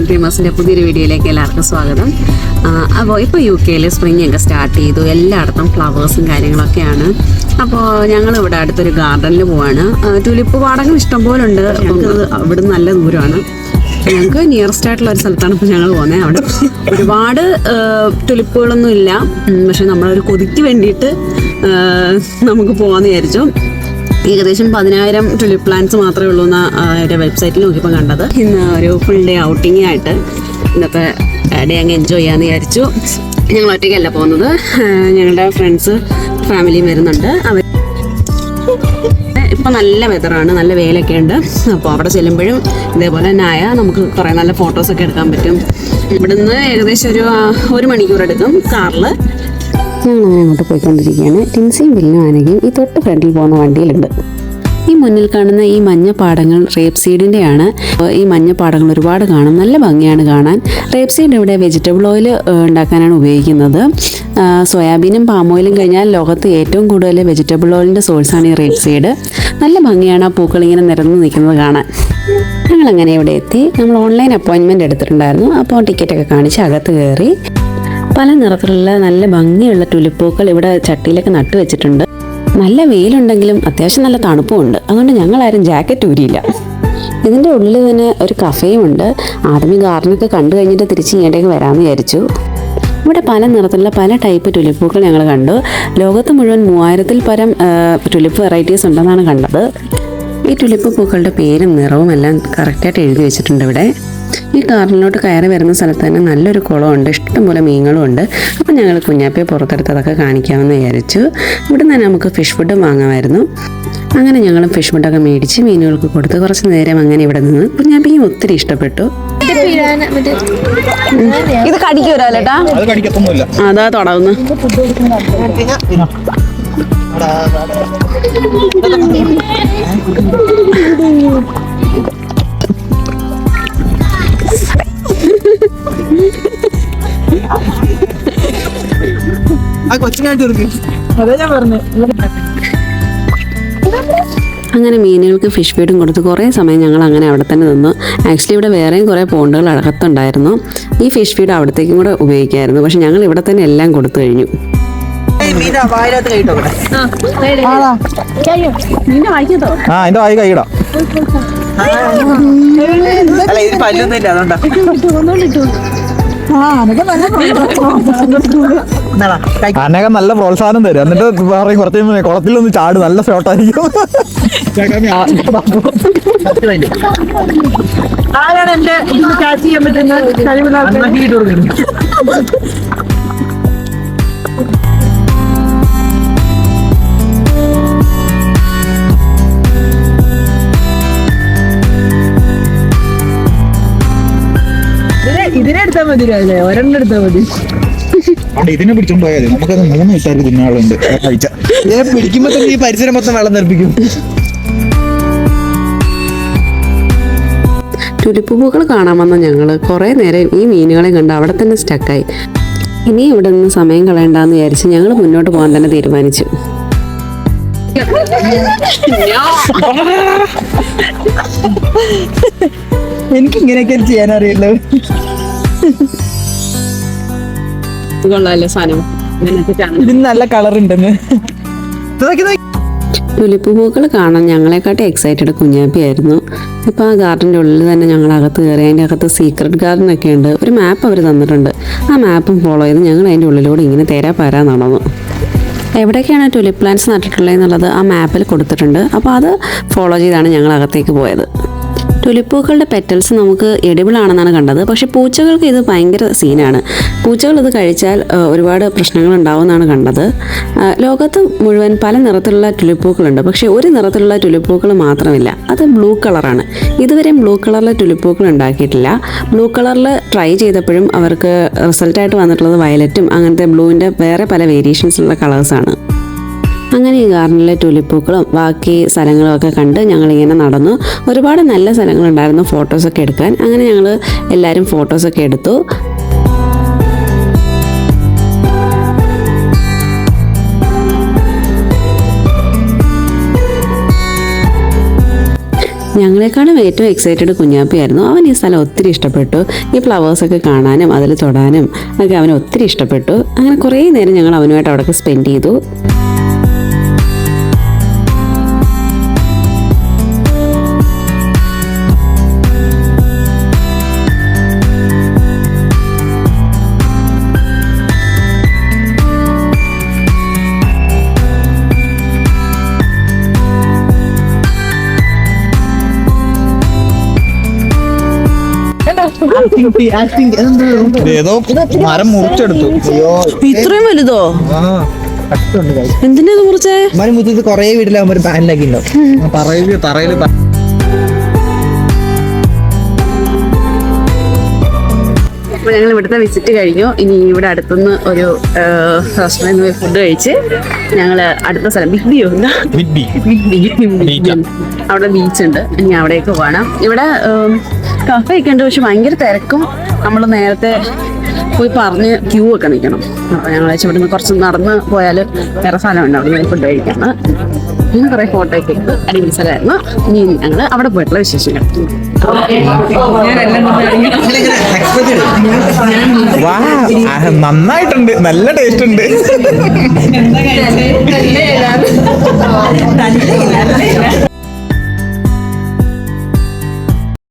Twin ക്രീമേഴ്സിന്റെ പുതിയൊരു വീഡിയോയിലേക്ക് എല്ലാവർക്കും സ്വാഗതം. അപ്പോൾ ഇപ്പോൾ യു കെയിൽ സ്പ്രിംഗ് ഒക്കെ സ്റ്റാർട്ട് ചെയ്തു. എല്ലായിടത്തും ഫ്ലവേഴ്സും കാര്യങ്ങളൊക്കെയാണ്. അപ്പോൾ ഞങ്ങൾ ഇവിടെ അടുത്തൊരു ഗാർഡനിൽ പോവാണ്. ടുലിപ്പ് പാടങ്ങൾ ഇഷ്ടംപോലെ ഉണ്ട്. അവിടെ നല്ല ദൂരമാണ്. ഞങ്ങൾക്ക് നിയറസ്റ്റ് ആയിട്ടുള്ള ഒരു സ്ഥലത്താണ് ഇപ്പോൾ ഞങ്ങൾ പോകുന്നത് അവിടെ ഒരുപാട് ടുലിപ്പുകളൊന്നും ഇല്ല. പക്ഷെ നമ്മളൊരു കൊതിക്ക് വേണ്ടിയിട്ട് നമുക്ക് പോകാമെന്ന് വിചാരിച്ചു. ഏകദേശം പതിനായിരം ട്യൂലിപ്പ് പ്ലാന്റ്സ് മാത്രമേ ഉള്ളൂ എന്ന് വെബ്സൈറ്റിൽ നോക്കിയപ്പോൾ കണ്ടത്. ഇന്ന് ഒരു ഫുൾ ഡേ ഔട്ടിംഗ് ആയിട്ട് ഇന്നത്തെ ഡേ അങ്ങ് എൻജോയ് ചെയ്യാമെന്ന് വിചാരിച്ചു. ഞങ്ങൾ ഒറ്റയ്ക്കല്ല പോകുന്നത്. ഞങ്ങളുടെ ഫ്രണ്ട്സ് ഫാമിലിയും വരുന്നുണ്ട്. അവർ ഇപ്പം നല്ല വെതറാണ് നല്ല വെയിലൊക്കെ ഉണ്ട്. അപ്പോൾ അവിടെ ചെല്ലുമ്പോഴും ഇതേപോലെ തന്നെ ആയാൽ നമുക്ക് കുറേ നല്ല ഫോട്ടോസൊക്കെ എടുക്കാൻ പറ്റും. ഇവിടുന്ന് ഏകദേശം ഒരു ഒരു മണിക്കൂർ എടുക്കും കാറിൽ ഞങ്ങൾ അങ്ങോട്ട് പോയിക്കൊണ്ടിരിക്കുകയാണ്. ടിൻസിയും ബില്ലും ആനകയും ഈ തൊട്ട് ഫ്രണ്ടിൽ പോകുന്ന വണ്ടിയിലുണ്ട്. ഈ മുന്നിൽ കാണുന്ന ഈ മഞ്ഞ പാടങ്ങൾ റേപ്പ് സീഡിന്റെയാണ് ഈ മഞ്ഞ പാടങ്ങൾ ഒരുപാട് കാണും. നല്ല ഭംഗിയാണ് കാണാൻ. റേപ്പ് സീഡ് ഇവിടെ വെജിറ്റബിൾ ഓയിൽ ഉണ്ടാക്കാനാണ് ഉപയോഗിക്കുന്നത്. സോയാബീനും പാം ഓയിലും കഴിഞ്ഞാൽ ലോകത്ത് ഏറ്റവും കൂടുതൽ വെജിറ്റബിൾ ഓയിലിന്റെ സോഴ്സാണ് ഈ റേപ്പ് സീഡ്. നല്ല ഭംഗിയാണ് ആ പൂക്കൾ ഇങ്ങനെ നിരന്ന് നിൽക്കുന്നത് കാണാൻ. ഞങ്ങളങ്ങനെ ഇവിടെ എത്തി. നമ്മൾ ഓൺലൈൻ അപ്പോയിൻമെന്റ് എടുത്തിട്ടുണ്ടായിരുന്നു. അപ്പോൾ ടിക്കറ്റൊക്കെ കാണിച്ച് അകത്ത് കയറി. പല നിറത്തിലുള്ള നല്ല ഭംഗിയുള്ള ടുലിപ്പൂക്കൾ ഇവിടെ ചട്ടിയിലൊക്കെ നട്ടു വെച്ചിട്ടുണ്ട്. നല്ല വെയിലുണ്ടെങ്കിലും അത്യാവശ്യം നല്ല തണുപ്പുമുണ്ട്. അതുകൊണ്ട് ഞങ്ങളാരും ജാക്കറ്റ് ഊരിയില്ല. ഇതിന്റെ ഉള്ളിൽ തന്നെ ഒരു കഫേയും ഉണ്ട് ആദ്യമേ ഗാർഡനൊക്കെ കണ്ടു കഴിഞ്ഞിട്ട് തിരിച്ച് ഇങ്ങോട്ടേക്ക് വരാമെന്ന് വിചാരിച്ചു. ഇവിടെ പല നിറത്തിലുള്ള പല ടൈപ്പ് ടുലിപ്പൂക്കൾ ഞങ്ങൾ കണ്ടു. ലോകത്ത് മുഴുവൻ മൂവായിരത്തിൽ പരം ടുലിപ്പ് വെറൈറ്റീസ് ഉണ്ടെന്നാണ് കണ്ടത്. ഈ ടുലിപ്പ് പൂക്കളുടെ പേരും നിറവും എല്ലാം കറക്റ്റായിട്ട് എഴുതി വെച്ചിട്ടുണ്ട് ഇവിടെ. ഈ കാറിലോട്ട് കയറി വരുന്ന സ്ഥലത്ത് തന്നെ നല്ലൊരു കുളമുണ്ട് ഇഷ്ടംപോലെ മീനുകളും ഉണ്ട് അപ്പം ഞങ്ങൾ കുഞ്ഞാപ്പയെ പുറത്തെടുത്തതൊക്കെ കാണിക്കാമെന്ന് വിചാരിച്ചു. ഇവിടെ തന്നെ നമുക്ക് ഫിഷ് ഫുഡും വാങ്ങാമായിരുന്നു. അങ്ങനെ ഞങ്ങൾ ഫിഷ് ഫുഡൊക്കെ മേടിച്ച് മീനുകൾക്ക് കൊടുത്ത് കുറച്ച് നേരം അങ്ങനെ ഇവിടെ നിന്ന് കുഞ്ഞാപ്പയ്ക്ക് ഒത്തിരി ഇഷ്ടപ്പെട്ടു. ഇത് കടിക്കൂരല്ലേട്ടാ അത് തുടങ്ങുന്നു ആ കൊച്ചിനായിട്ട് അതാ ഞാൻ പറഞ്ഞു. അങ്ങനെ മീനുകൾക്ക് ഫിഷ് ഫീഡും കൊടുത്ത്. കുറേ സമയം ഞങ്ങൾ അങ്ങനെ അവിടെ തന്നെ നിന്നു. ആക്ച്വലി ഇവിടെ വേറെയും കുറേ പോണ്ടുകൾ അകത്തുണ്ടായിരുന്നു ഈ ഫിഷ് ഫീഡ് അവിടത്തേക്കും കൂടെ ഉപയോഗിക്കായിരുന്നു. പക്ഷെ ഞങ്ങൾ ഇവിടെ തന്നെ എല്ലാം കൊടുത്തു കഴിഞ്ഞു. അല്ല ഇത് പല്ലൊന്നുമില്ല അതുകൊണ്ടാ. അനകം നല്ല പ്രോത്സാഹനം തരും. എന്നിട്ട് പറയും കുറച്ച് കുളത്തിൽ ഒന്ന് ചാട് നല്ല ഷോട്ടായിരിക്കും ആരാണ് എന്റെ ചെയ്യാൻ പറ്റുന്ന കഴിവുള്ള മതി അല്ലേ ഒരെണ്ണം എടുത്താൽ മതി. ഇതിനെ പിടിച്ചോണ്ട് പോയാൽ നമുക്കത് മൂന്ന് ദിവസമായിട്ട് തിന്നാളുണ്ട് ഞാൻ പിടിക്കുമ്പോ തന്നെ ഈ പരിസരം മൊത്തം വെള്ളം തെറിപ്പിക്കും തുലിപ്പ് പൂക്കൾ കാണാൻ വന്ന ഞങ്ങൾ കുറേ നേരം ഈ മീനുകളെ കണ്ട് അവിടെ തന്നെ സ്റ്റക്കായി. ഇനി ഇവിടെ നിന്ന് സമയം കളയണ്ടെന്ന് വിചാരിച്ച് ഞങ്ങൾ മുന്നോട്ട് പോകാൻ തന്നെ തീരുമാനിച്ചു. എനിക്ക് ഇങ്ങനെയൊക്കെ സാധനം. ഇതിന് നല്ല കളർ ഉണ്ടെന്ന്. തുലിപ്പ് പൂക്കൾ കാണാൻ ഞങ്ങളെക്കാട്ടി എക്സൈറ്റഡ് കുഞ്ഞാപ്പിയായിരുന്നു. ഇപ്പോൾ ആ ഗാർഡന്റെ ഉള്ളിൽ തന്നെ ഞങ്ങൾ അകത്ത് കയറി അതിന്റെ അകത്ത് സീക്രട്ട് ഗാർഡൻ ഒക്കെ ഉണ്ട്. ഒരു മാപ്പ് അവർ തന്നിട്ടുണ്ട്. ആ മാപ്പും ഫോളോ ചെയ്ത് ഞങ്ങൾ അതിന്റെ ഉള്ളിലൂടെ ഇങ്ങനെ തേരാ പാരാ നടന്നു. എവിടെയൊക്കെയാണ് ട്യൂലിപ്പ് പ്ലാന്റ്സ് നട്ടിട്ടുള്ളത് എന്നുള്ളത് ആ മാപ്പിൽ കൊടുത്തിട്ടുണ്ട്. അപ്പോൾ അത് ഫോളോ ചെയ്താണ് ഞങ്ങൾ അകത്തേക്ക് പോയത്. ടുലിപ്പൂക്കളുടെ പെറ്റൽസ് നമുക്ക് എഡിബിൾ ആണെന്നാണ് കണ്ടത്. പക്ഷെ പൂച്ചകൾക്ക് ഇത് ഭയങ്കര സീനാണ് പൂച്ചകൾ ഇത് കഴിച്ചാൽ ഒരുപാട് പ്രശ്നങ്ങൾ ഉണ്ടാവുമെന്നാണ് കണ്ടത്. ലോകത്ത് മുഴുവൻ പല നിറത്തിലുള്ള ടുലിപ്പൂക്കളുണ്ട് പക്ഷെ ഒരു നിറത്തിലുള്ള ടുലിപ്പൂക്കൾ മാത്രമില്ല. അത് ബ്ലൂ കളറാണ് ഇതുവരെയും ബ്ലൂ കളറിലെ ടുലിപ്പൂക്കൾ ഉണ്ടാക്കിയിട്ടില്ല. ബ്ലൂ കളറിൽ ട്രൈ ചെയ്തപ്പോഴും അവർക്ക് റിസൾട്ടായിട്ട് വന്നിട്ടുള്ളത് വയലറ്റും അങ്ങനത്തെ ബ്ലൂവിന്റെ വേറെ പല വേരിയേഷൻസുള്ള കളേഴ്സാണ് അങ്ങനെ ഈ ഗാർഡനിലെ ടുലിപ്പൂക്കളും ബാക്കി സ്ഥലങ്ങളും ഒക്കെ കണ്ട് ഞങ്ങളിങ്ങനെ നടന്നു. ഒരുപാട് നല്ല സ്ഥലങ്ങളുണ്ടായിരുന്നു ഫോട്ടോസൊക്കെ എടുക്കാൻ. അങ്ങനെ ഞങ്ങൾ എല്ലാവരും ഫോട്ടോസൊക്കെ എടുത്തു. ഞങ്ങളെക്കാളും ഏറ്റവും എക്സൈറ്റഡ് കുഞ്ഞാപ്പിയായിരുന്നു. അവൻ ഈ സ്ഥലം ഒത്തിരി ഇഷ്ടപ്പെട്ടു. ഈ ഫ്ലവേഴ്സൊക്കെ കാണാനും അതിൽ തൊടാനും ഒക്കെ അവന് ഒത്തിരി ഇഷ്ടപ്പെട്ടു. അങ്ങനെ കുറേ നേരം ഞങ്ങൾ അവനുമായിട്ട് അവിടെ സ്പെൻഡ് ചെയ്തു. ഏതോ മരം മുറിച്ചെടുത്തു. അയ്യോ. ഇത്രയും വലുതോ. എന്തിനാ മുറിച്ചേ? മരം മുറിച്ചത് കൊറേ വീട്ടിലാകുമ്പോ ഒരു പാനിലാക്കി ഉണ്ടാവും. തറയിൽ തറയിൽ അപ്പോൾ ഞങ്ങൾ ഇവിടുത്തെ വിസിറ്റ് കഴിഞ്ഞു. ഇനി ഇവിടെ അടുത്തുനിന്ന് ഒരു റെസ്റ്റോറന്റിൽ പോയി ഫുഡ് കഴിച്ച് ഞങ്ങൾ അടുത്ത സ്ഥലം ബിഗ് ബിയോ ബി അവിടെ ബീച്ച് ഉണ്ട്. ഇനി അവിടേക്ക് പോകണം. ഇവിടെ കഫേ ഒക്കെ ഉണ്ട്. പക്ഷെ ഭയങ്കര തിരക്കും. നമ്മൾ നേരത്തെ പോയി പറഞ്ഞ് ക്യൂ ഒക്കെ നിൽക്കണം. അപ്പോൾ ഞങ്ങൾ വെച്ചാൽ ഇവിടുന്ന് കുറച്ച് നടന്ന് പോയാൽ വേറെ സ്ഥലമുണ്ട്. അവിടെ നിന്ന് ഫുഡ് കഴിക്കാണ് അങ്ങനെ കുറേ ഫോട്ടോ ഒക്കെ എടുത്ത് അടിപൊളി സ്ഥലമായിരുന്നു. ഇനി ഞങ്ങൾ അവിടെ പോയിട്ടുള്ള വിശേഷങ്ങൾ. വാ നന്നായിട്ടുണ്ട്. നല്ല ടേസ്റ്റ് ഉണ്ട്.